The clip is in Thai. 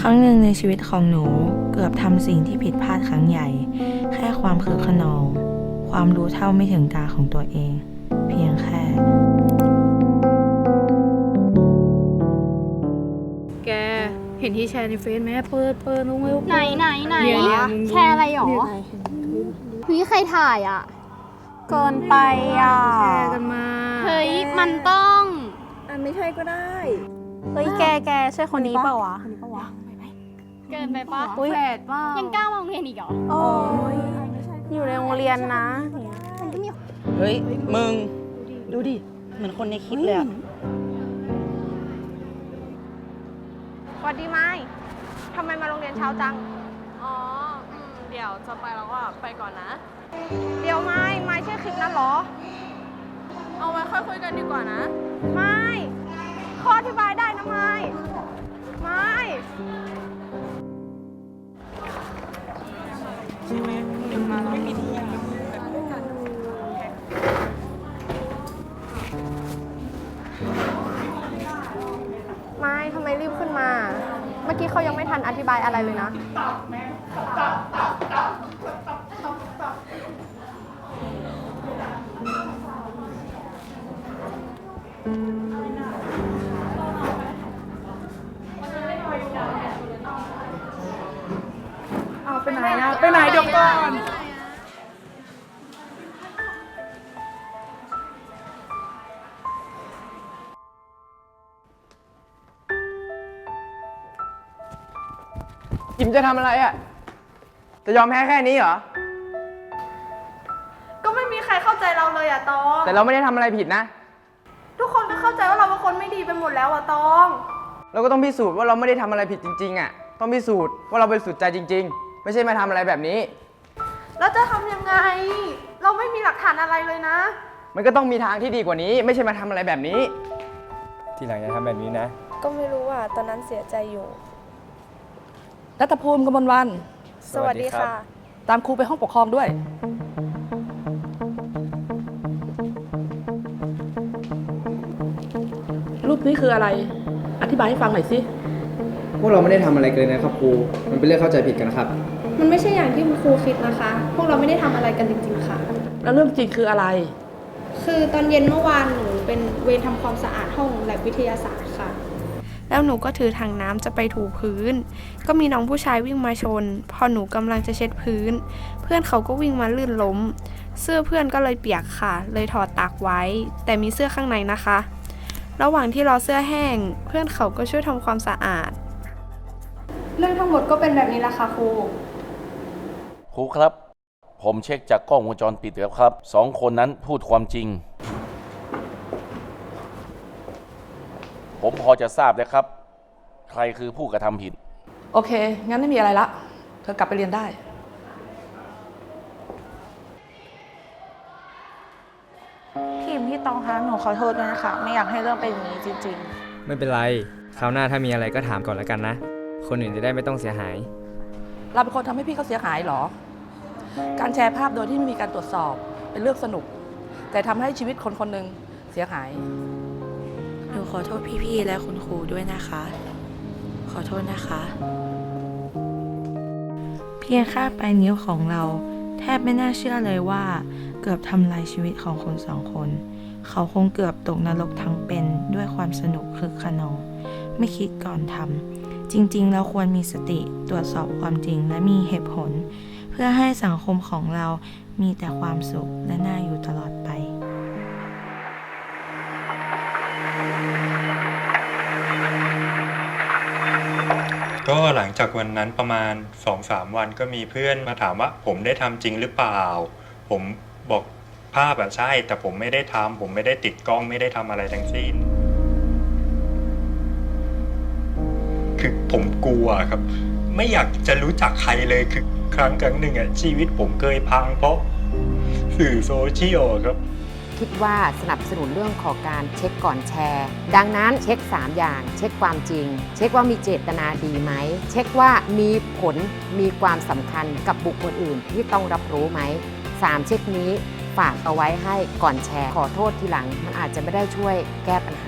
ครั้งหนึ่งในชีวิตของหนูเกือบทำสิ่งที่ผิดพลาดครั้งใหญ่ แค่ความคึกขนองความรู้เท่าไม่ถึงการของตัวเอง เพียงแค่ แก เห็นที่แชร์ในเฟซไหมเปิดเปิดลงมาไหนไหนไหนเนี่ยเนี่ยมึงแชร์อะไรหรอเฮ้ยใครถ่ายอะ เกินไปอะแชร์กันมาเฮ้ยมันต้อง อันไม่ใช่ก็ได้ เฮ้ยแกแกใช่คนนี้เปล่าวะเกินไปปะอุ๊ยแปดว่ายังกล้ามาโรงเรียนอีกเหรอโอ้ยอยู่ในโรงเรียนนะ มันก็มีเฮ้ย มึง ดูดิ เหมือนคนในคลิปเลยอะสวัสดีไม้ทำไมมาโรงเรียนเช้าจัง อ๋ออืมเดี๋ยวจะไปแล้วอะ ไปก่อนนะ เดี๋ยวไม้ไม้ใช่คลิปนั้นเหรอ เอาไว้ค่อยคุยกันดีกว่านะ ไม่ กี้เขายังไม่ทันอธิบายอะไรเลยนะ เอาไปไหนอะไปไหนเดี๋ยวก่อน จิมจะทำอะไรอะจะยอมแพ้แค่นี้เหรอ ก็ไม่มีใครเข้าใจเราเลยอะตอง แต่เราไม่ได้ทำอะไรผิดนะ ทุกคนก็เข้าใจว่าเราเป็นคนไม่ดีไปหมดแล้วอะตอง เราก็ต้องพิสูจน์ว่าเราไม่ได้ทำอะไรผิดจริง ๆอะต้องพิสูจน์ว่าเราบริสุทธิ์ใจจริง ๆ ไม่ใช่มาทำอะไรแบบนี้ แล้วจะทำยังไง เราไม่มีหลักฐานอะไรเลยนะ มันก็ต้องมีทางที่ดีกว่านี้ ไม่ใช่มาทำอะไรแบบนี้ ทีหลังอย่าทำแบบนี้นะ ก็ไม่รู้อะตอนนั้นเสียใจอยู่ รัตภูมิกมลวัน สวัสดีค่ะ ตามครูไปห้องปกครองด้วย รูปนี้คืออะไร อธิบายให้ฟังหน่อยสิ พวกเราไม่ได้ทำอะไรเกินนะครับครู มันเป็นเรื่องเข้าใจผิดกันนะครับ มันไม่ใช่อย่างที่คุณครูคิดนะคะ พวกเราไม่ได้ทำอะไรกันจริงๆค่ะ แล้วเรื่องจริงคืออะไร คือตอนเย็นเมื่อวานหนูเป็นเวรทำความสะอาดห้องแลบวิทยาศาสตร์ค่ะ แล้วหนูก็ถือถังน้ำจะไปถูพื้น ก็มีน้องผู้ชายวิ่งมาชน พอหนูกำลังจะเช็ดพื้น เพื่อนเขาก็วิ่งมาลื่นล้ม เสื้อเพื่อนก็เลยเปียกค่ะ เลยถอดตากไว้ แต่มีเสื้อข้างในนะคะ ระหว่างที่รอเสื้อแห้ง เพื่อนเขาก็ช่วยทำความสะอาด เรื่องทั้งหมดก็เป็นแบบนี้ละค่ะครูครูครับ ผมเช็คจากกล้องวงจรปิดแล้วครับสองคนนั้นพูดความจริง ผมพอจะทราบแล้วครับ ใครคือผู้กระทำผิด โอเค งั้นไม่มีอะไรละ เธอกลับไปเรียนได้ทีมพี่ตองคะหนูขอโทษด้วยนะคะ ไม่อยากให้เรื่องเป็นอย่างนี้จริง ไม่เป็นไร คราวหน้าถ้ามีอะไรก็ถามก่อนแล้วกันนะ คนอื่นจะได้ไม่ต้องเสียหาย เราเป็นคนทำให้พี่เขาเสียหายเหรอ การแชร์ภาพโดยที่ไม่มีการตรวจสอบเป็นเรื่องสนุก แต่ทำให้ชีวิตคนคนหนึ่งเสียหาย หนูขอโทษพี่ๆและคุณครูด้วยนะคะ ขอโทษนะคะ เพียงค่ปลายนิ้วของเรา แทบไม่น่าเชื่อเลยว่า เกือบทำลายชีวิตของคนสองคน เขาคงเกือบตกนรกทั้งเป็นด้วยความสนุกคึกขนอง ไม่คิดก่อนทำจริงๆ เราควรมีสติตรวจสอบความจริงและมีเหตุผล เพื่อให้สังคมของเรามีแต่ความสุขและน่าอยู่ตลอดไป ก็หลังจากวันนั้นประมาณ 2-3 วันก็มีเพื่อนมาถามว่าผมได้ทำจริงหรือเปล่า ผมบอกภาพอะใช่ แต่ผมไม่ได้ทำผมไม่ได้ติดกล้องไม่ได้ทำอะไรทั้งสิ้น คือผมกลัวครับ ไม่อยากจะรู้จักใครเลยคือครั้งครั้งหนึ่งอะชีวิตผมเคยพังเพราะสื่อโซเชียลครับ คิดว่าสนับสนุนเรื่องของการเช็คก่อนแชร์ ดังนั้นเช็ค 3 อย่าง เช็คความจริง เช็คว่ามีเจตนาดีไหม เช็คว่ามีผลมีความสำคัญกับบุคคลอื่นที่ต้องรับรู้ไหม 3 เช็คนี้ฝากเอาไว้ให้ก่อนแชร์ ขอโทษทีหลัง มันอาจจะไม่ได้ช่วยแก้ปัญหา